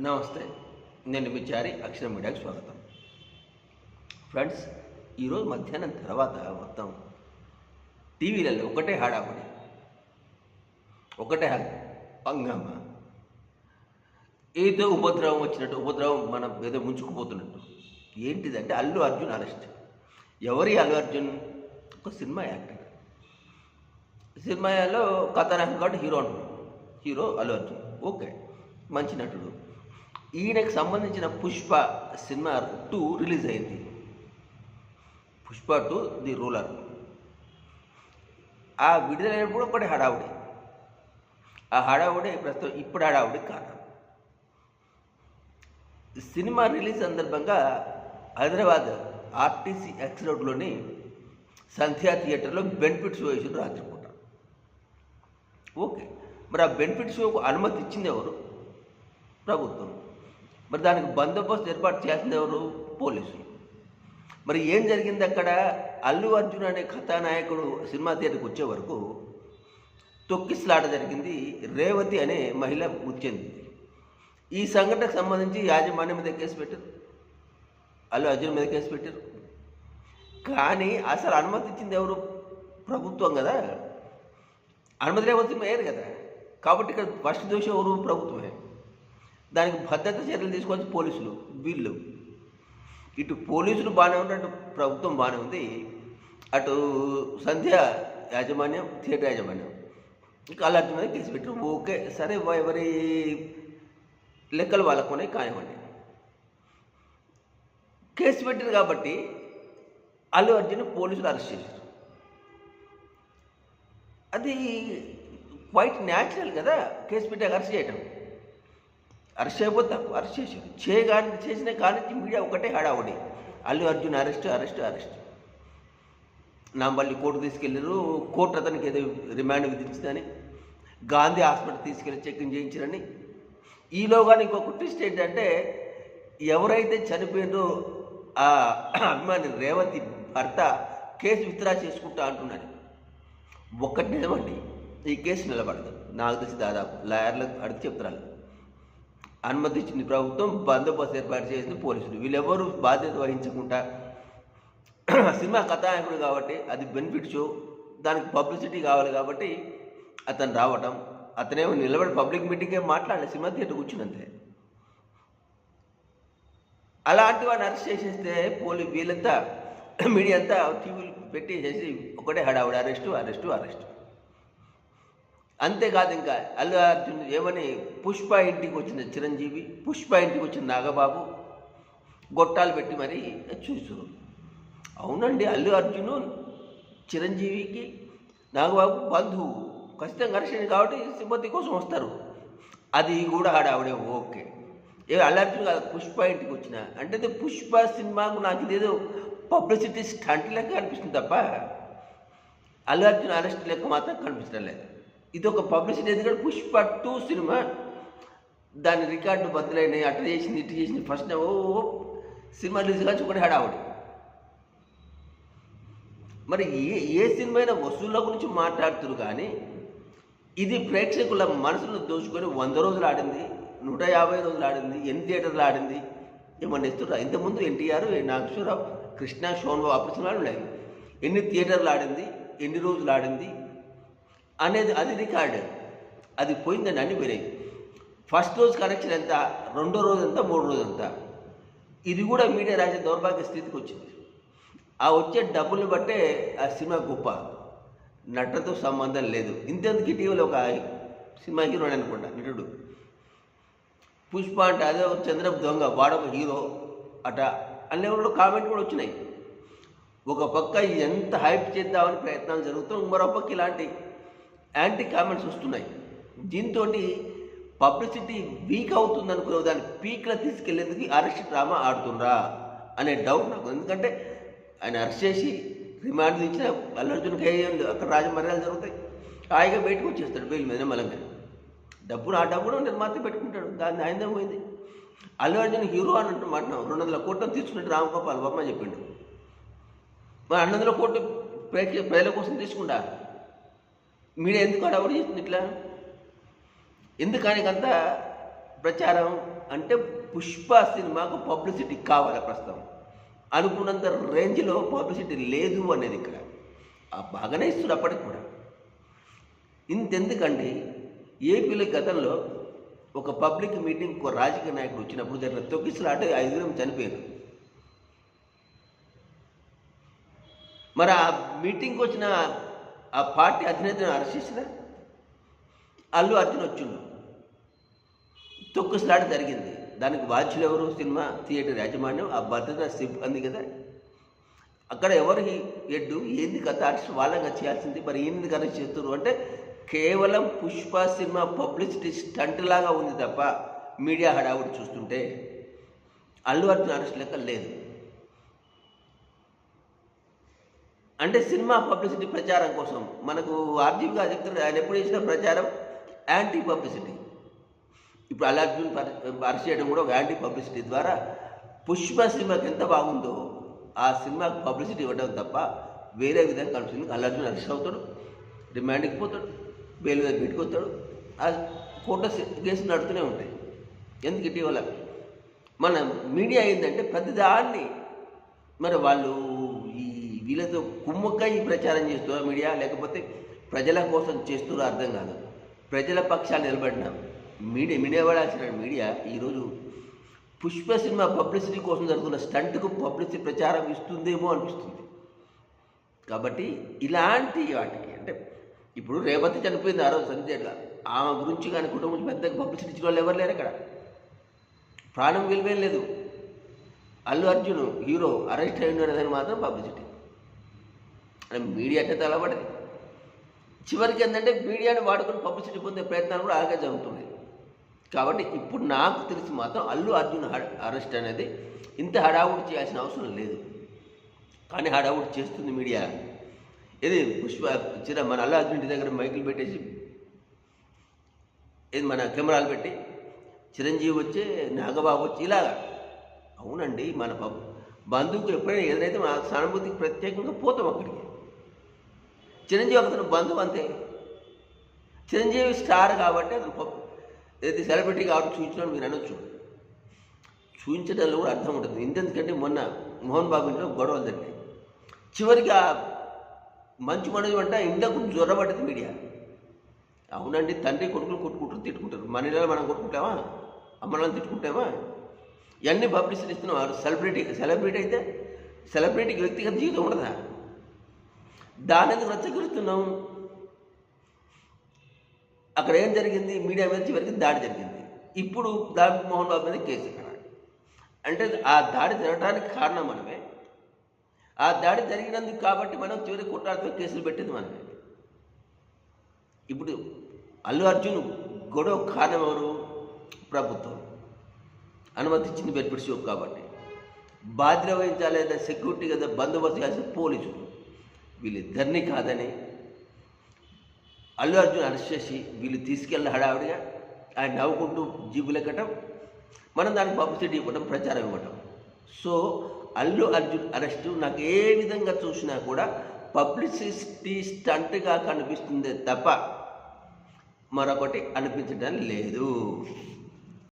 నమస్తే నేను మీ చారి అక్షర మీడియాకి స్వాగతం. ఫ్రెండ్స్ ఈరోజు మధ్యాహ్నం తర్వాత మొత్తం టీవీలలో ఒకటే హడావుడి. ఒకటే పంగమ్మ ఏదో ఉపద్రవం వచ్చినట్టు ఉపద్రవం మనం ఏదో ముంచుకుపోతున్నట్టు. ఏంటిదంటే అల్లు అర్జున్ అరెస్ట్. ఎవరి అల్లు అర్జున్? ఒక సినిమా యాక్టర్. సినిమాలో కథానాయకుడు కాబట్టి హీరో అంటున్నాడు. హీరో అల్లు అర్జున్. ఓకే మంచి నటుడు. ఈయనకు సంబంధించిన పుష్ప సినిమా టూ రిలీజ్ అయింది. Pushpa two the ruler. ఆ విడుదలైనప్పుడు ఒకటి హడావుడి. ఆ హడావుడి ప్రస్తుతం ఇప్పుడు హడావుడి కారణం. సినిమా రిలీజ్ సందర్భంగా హైదరాబాద్ ఆర్టీసీ ఎక్స్ రోడ్లోని సంధ్యా థియేటర్లో బెనిఫిట్ షో వేసారు రాత్రిపూట. ఓకే. మరి ఆ బెనిఫిట్ షోకు అనుమతి ఇచ్చింది ఎవరు? ప్రభుత్వం. మరి దానికి బందోబస్తు ఏర్పాటు చేసింది ఎవరు? పోలీసులు. మరి ఏం జరిగింది అక్కడ? అల్లు అర్జున్ అనే కథానాయకుడు సినిమా థియేటర్కి వచ్చే వరకు తొక్కిస్లాట జరిగింది రేవతి అనే మహిళ మృతి చెందింది. ఈ సంఘటనకు సంబంధించి యాజమాన్యం మీద కేసు పెట్టారు. అల్లు అర్జున్ మీద కేసు పెట్టారు. కానీ అసలు అనుమతి ఇచ్చింది ఎవరు? ప్రభుత్వం కదా. అనుమతి లేకపోతే మేయరు కదా. కాబట్టి ఇక్కడ ఫస్ట్ దోషం ఎవరు? ప్రభుత్వం దానికి భద్రత చర్యలు తీసుకోవచ్చు పోలీసులు వీళ్ళు. ఇటు పోలీసులు బాగానే ఉంది అటు ప్రభుత్వం బాగానే ఉంది. అటు సంధ్య యాజమాన్యం థియేటర్ యాజమాన్యం. ఇంకా అలాంటి మీద కేసు పెట్టారు ఓకే సరే ఎవరి లెక్కలు వాళ్ళకునే కానివ్వండి. కేసు పెట్టారు కాబట్టి అల్లు అర్జున్ పోలీసులు అరెస్ట్ చేశారు. అది క్వైట్ న్యాచురల్ కదా కేసు పెట్టాక అరెస్ట్ చేయటం. అరెస్ట్ చేయకపోతే తప్పు అరెస్ట్ చేశారు చేయగాని చేసిన కానించి మీడియా ఒకటే హడావుడి. Allu Arjun arrest arrest arrest. Nampally court తీసుకెళ్ళారు కోర్టు అతనికి ఏదో రిమాండ్ విధించిందని గాంధీ హాస్పిటల్ తీసుకెళ్ళి చెక్కింగ్ చేయించారని. ఈలోగానే ఇంకొక ట్విస్ట్ ఏంటంటే ఎవరైతే చనిపోయిందో ఆ అభిమాని రేవతి భర్త కేసు విత్డ్రా చేసుకుంటా అంటున్నాడు ఒక్కటి నిజమండి ఈ కేసు నిలబడదు. నాకు తెలిసి దాదాపు లాయర్లకు అడిగి చెప్తున్నారు అనుమతించింది ప్రభుత్వం బందోబస్తు ఏర్పాటు చేసింది పోలీసులు. వీళ్ళెవరూ బాధ్యత వహించకుండా సినిమా కథానాయకుడు కాబట్టి అది బెనిఫిట్ షో దానికి పబ్లిసిటీ కావాలి కాబట్టి అతను రావటం అతనేమో నిలబడి పబ్లిక్ మీటింగే మాట్లాడాలి సినిమా థియేటర్ కూర్చున్నంతే అలాంటి వాడిని అరెస్ట్ చేసేస్తే పోలీ వీళ్ళంతా మీడియా అంతా టీవీలు పెట్టేసేసి ఒకటే హడావుడు అరెస్టు అరెస్టు అరెస్టు. అంతేకాదు ఇంకా అల్లు అర్జున్ ఏమని పుష్ప ఇంటికి వచ్చిన చిరంజీవి పుష్ప ఇంటికి వచ్చిన నాగబాబు గొట్టాలు పెట్టి మరి చూసారు అవునండి అల్లు అర్జును చిరంజీవికి నాగబాబు బంధువు. ఖచ్చితంగా ఘర్షణ కాబట్టి సింపతి కోసం వస్తారు. అది కూడా ఆడ ఆవిడే ఓకే. ఏ అల్లు అర్జున్ కాదు పుష్ప ఇంటికి వచ్చిన. అంటే పుష్ప సినిమాకు నాకు ఇదేదో పబ్లిసిటీ స్టంట్ లెక్క అనిపిస్తుంది తప్ప అల్లు అర్జున్ అరెస్ట్ లెక్క మాత్రం కనిపించడం లేదు. ఇది ఒక పబ్లిసిటీ ఎందుకంటే పుష్ప టూ సినిమా. దాని రికార్డు బద్దలైనాయి అట్లా చేసింది ఇటు చేసింది. ఫస్ట్ ఓ సినిమా రిలీజ్ కానీ ఒకటి హడావుడి. మరి ఏ ఏ సినిమా అయినా వసూళ్ళ గురించి మాట్లాడుతున్నారు కానీ ఇది ప్రేక్షకుల మనసును దోచుకొని వంద రోజులు ఆడింది నూట యాభై రోజులు ఆడింది ఎన్ని థియేటర్లు ఆడింది ఏమన్నా ఇస్తున్నారు ఇంతకుముందు ఎన్టీఆర్ నాగేశ్వరరావు కృష్ణ షోన్బాబు అప్పుడు సినిమాలు ఉన్నాయి. ఎన్ని థియేటర్లు ఆడింది ఎన్ని రోజులు ఆడింది అనేది అది రికార్డు. అది పోయిందండి అన్ని పోయినాయి. ఫస్ట్ రోజు కనెక్షన్ ఎంత? రెండో రోజు ఎంత? మూడో రోజు ఎంత? ఇది కూడా మీడియా రాసే దౌర్భాగ్య స్థితికి వచ్చింది. ఆ వచ్చే డబ్బులు బట్టే ఆ సినిమా గొప్ప. నటనతో సంబంధం లేదు. ఇంతెందుకు ఇటీవల ఒక సినిమా హీరో అనుకుంటా నటుడు. పుష్ప అంటే అదే ఒక చంద్రపు దొంగ వాడొక హీరో అట. అన్నీ కామెంట్ కూడా వచ్చినాయి. ఒక పక్క ఎంత హైప్ చేద్దామని ప్రయత్నాలు జరుగుతాయి మరో పక్క ఇలాంటి యాంటీ కామెంట్స్ వస్తున్నాయి. దీంతో పబ్లిసిటీ వీక్ అవుతుంది అనుకునే దాన్ని పీక్లో తీసుకెళ్ళేందుకు అరెస్ట్ డ్రామా ఆడుతుండ్రా అనే డౌట్ నాకు ఎందుకంటే ఆయన అరెస్ట్ చేసి రిమాండ్ ఇచ్చిన అల్లర్జున్కి ఏం అక్కడ రాజమర్యాలు జరుగుతాయి. హాయిగా బయటకు వచ్చేస్తాడు బెయిల్ మీద మలంగా. డబ్బును ఆ డబ్బును నిర్మాత పెట్టుకుంటాడు. దాన్ని ఆయన పోయింది. అల్లు అర్జున్ హీరో అని అంటూ మాట రెండు వందల కోట్లు తీసుకున్నట్టు రామగోపాల్ వర్మ చెప్పిండు. మరి రెండు వందల కోట్లు ప్రేక్ష ప్రజల కోసం తీసుకుంటా? మీరు ఎందుకు అడవుడు చేస్తుంది ఇట్లా? ఎందుకు ప్రచారం అంటే పుష్ప సినిమాకు పబ్లిసిటీ కావాలి ప్రస్తుతం. అనుకున్నంత రేంజ్లో పబ్లిసిటీ లేదు అనేది ఇక్కడ. ఆ బాగానే ఇస్తున్నారు అప్పటికి కూడా. ఇంతెందుకండి? ఏపీలో గతంలో ఒక పబ్లిక్ మీటింగ్ ఒక రాజకీయ నాయకుడు వచ్చినప్పుడు జరిగిన తొక్కిసలాట ఐదుగురం చనిపోయారు. మరి ఆ మీటింగ్కి వచ్చిన ఆ పార్టీ అధినేతను అరెస్ట్ అల్లు అర్జున్ వచ్చిండు. తొక్కుసలాట జరిగింది. దానికి బాధ్యులు ఎవరు? సినిమా థియేటర్ యాజమాన్యం ఆ భద్రత సిబ్బంది కదా. అక్కడ ఎవరి ఎడ్డు? ఏంది కథ? అరెస్ట్ వాళ్ళగా చేయాల్సింది. మరి ఏంది అరెస్ట్ చేస్తున్నారు? అంటే కేవలం పుష్ప సినిమా పబ్లిసిటీ స్టంట్ లాగా ఉంది తప్ప మీడియా హడావుడి చూస్తుంటే అల్లు అర్జున్ అరెస్ట్ లెక్క లేదు. అంటే సినిమా పబ్లిసిటీ ప్రచారం కోసం. మనకు ఆర్జీవి గారు చెప్తారు ఆయన ఎప్పుడు చేసిన ప్రచారం యాంటీ పబ్లిసిటీ. ఇప్పుడు అల్లు అర్జున్ అరెస్ట్ చేయడం కూడా ఒక యాంటీ పబ్లిసిటీ ద్వారా పుష్ప సినిమాకి ఎంత బాగుందో ఆ సినిమాకి పబ్లిసిటీ ఇవ్వడం తప్ప వేరే విధంగా కలుస్తుంది. అల్లు అర్జున్ అరెస్ట్ అవుతాడు రిమాండ్కి పోతాడు బెయిల్ మీద పెట్టుకొస్తాడు ఆ కోర్టు కేసులు నడుతూనే ఉంటాయి. ఎందుకు ఇటీవల? మన మీడియా ఏంటంటే ప్రతిదాన్ని మరి వాళ్ళు వీళ్ళతో కుమ్మక్క ఈ ప్రచారం చేస్తున్నారు మీడియా లేకపోతే ప్రజల కోసం చేస్తున్నారు అర్థం కాదు. ప్రజల పక్షాలు నిలబడిన మీడియా మీడియా పడాల్సిన మీడియా ఈరోజు పుష్ప సినిమా పబ్లిసిటీ కోసం జరుగుతున్న స్టంట్కు పబ్లిసిటీ ప్రచారం ఇస్తుందేమో అనిపిస్తుంది. కాబట్టి ఇలాంటి వాటికి అంటే ఇప్పుడు రేవతి చనిపోయింది ఆ రోజు సంధ్యట్లా ఆమె గురించి కానీ కుటుంబం పెద్దగా పబ్లిసిటీ ఇచ్చిన వాళ్ళు ఎవరు లేరు అక్కడ. ప్రాణం విలువేం లేదు. అల్లు అర్జున్ హీరో అరెస్ట్ అయ్యిండు అనేదాన్ని మాత్రం పబ్లిసిటీ. అంటే మీడియా అంటే చివరికి ఏంటంటే మీడియాని వాడుకొని పబ్లిసిటీ పొందే ప్రయత్నాలు కూడా అలాగే జరుగుతున్నాయి. కాబట్టి ఇప్పుడు నాకు తెలిసి మాత్రం అల్లు అర్జున్ అరెస్ట్ అనేది ఇంత హడావుడి చేయాల్సిన అవసరం లేదు. కానీ హడావుడి చేస్తుంది మీడియా. ఇది పుష్ప చిర మన అల్లు అర్జున్ ఇంటి దగ్గర మైకులు పెట్టేసి ఇది మన కెమెరాలు పెట్టి చిరంజీవి వచ్చి నాగబాబు వచ్చి ఇలాగా. అవునండి మన బంధువుకు ఎప్పుడైనా ఏదైతే మన సానుభూతికి ప్రత్యేకంగా పోతాం అక్కడికి. చిరంజీవి అతను బంధువు అంతే. చిరంజీవి స్టార్ కాబట్టి అతను ఏదైతే సెలబ్రిటీ కాబట్టి చూపించడం మీరు అనొచ్చు. చూపించడంలో కూడా అర్థం ఉంటుంది. ఇంతెందుకంటే మొన్న మోహన్ బాబు ఇంట్లో గొడవలు జరిగాయి. చివరికి ఆ మంచి మనది అంటే ఇండ్లకు జ్వరబడ్డది మీడియా. అవునండి తండ్రి కొడుకులు కొట్టుకుంటారు తిట్టుకుంటారు. మన ఇళ్ళలో మనం కొట్టుకుంటామా? అమ్మలను తిట్టుకుంటామా? ఇవన్నీ పబ్లిసిటీ ఇస్తున్నాం. వారు సెలబ్రిటీ సెలబ్రిటీ అయితే సెలబ్రిటీకి వ్యక్తిగత జీవితం ఉండదా? దాని ఎందుకు అక్కడ ఏం జరిగింది? మీడియా మీద చివరికి దాడి జరిగింది. ఇప్పుడు దాని మోహన్ బాబు మీద కేసు అక్కడ అంటే ఆ దాడి జరగడానికి కారణం మనమే. ఆ దాడి జరిగినందుకు కాబట్టి మనం చివరి కుట్రాలతో కేసులు పెట్టింది మనమే. ఇప్పుడు అల్లు అర్జున్ గొడవ కారణం ఎవరు? ప్రభుత్వం. అనుమతించింది బెనిఫిట్ షో కాబట్టి. బాధ్యత వహించాలి లేదా సెక్యూరిటీ కదా బందోబస్తు చేయాల్సిన పోలీసులు. వీళ్ళిద్దరినీ కాదని అల్లు అర్జున్ అరెస్ట్ చేసి వీళ్ళు తీసుకెళ్ళిన హడావిడిగా ఆయన నవ్వుకుంటూ జీబులు ఎక్కటం మనం దానికి పబ్లిసిటీ ఇవ్వడం ప్రచారం ఇవ్వటం. సో అల్లు అర్జున్ అరెస్టు నాకు ఏ విధంగా చూసినా కూడా పబ్లిసిటీ స్టంట్గా కనిపిస్తుంది తప్ప మరొకటి అనిపించడం లేదు.